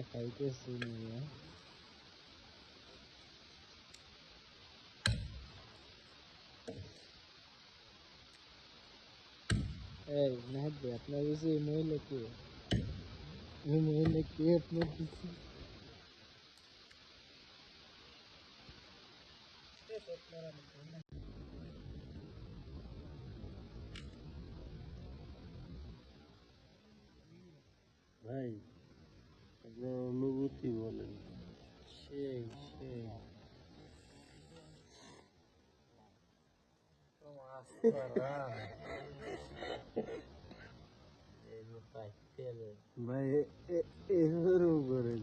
করে খাইতেছি নিয়ে এই নাহাদ ভাই আপনার কাছে এই মহিলা কে আপনার অনুভূতি বলেন সেই সেই। ভাই এরকম করেন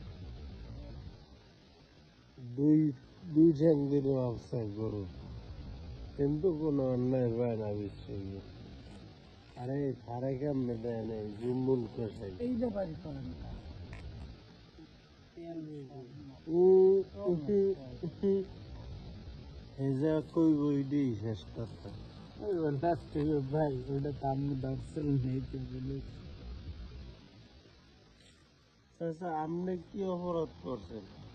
দুই দুই ঠ্যাং দিলে ব্যবসা করুন। কিন্তু কোনো অন্যায় পায় না বিশ্বে আরে সারে কেমনে দেয় নেই জুম্বুল কষাই। এই ব্যাপারে করেন। হেজা কই দিই শেষ ওই ভাই ওটা তো দর্শন আচ্ছা আপনি কি অপরাধ করছেন কি বলতে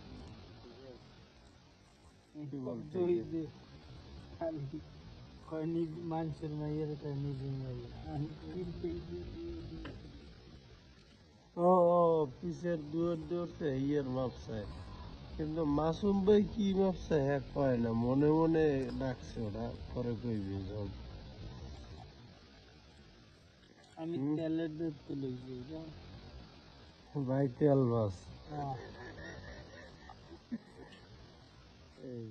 তুই যে খালি কয় নিজ মানুষের মাইয়ের ও পিসের দুয়ার ইয়ের কিন্তু মাসুম ভাই কি মাপসায় হ্যাঁ কয় না মনে মনে ডাকছে ওরা পরে কইবি সব আমি তেলের দুধ তুলেছি ভাই তেল মাছ এই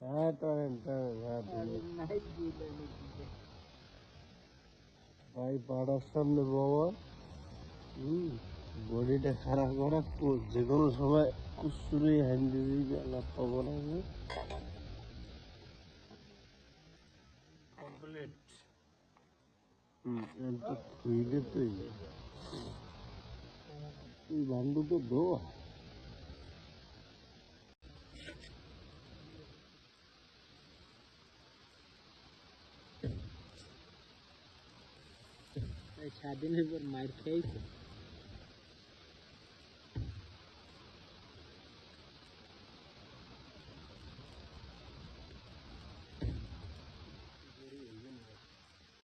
হ্যাঁ টানেন টানেন হ্যাঁ। ভাই পাড়ার সামনে বাবা হুম বডিটা খারাপ করা যে কোনো সময় কুসুরে হ্যান্ডি দিবে আল্লাহ খবর আছে কমপ্লিট হুম এটা খুইলে তুই তুই ভান্ডু তো দোয়া স্বাধীনের পর মার খেয়েছে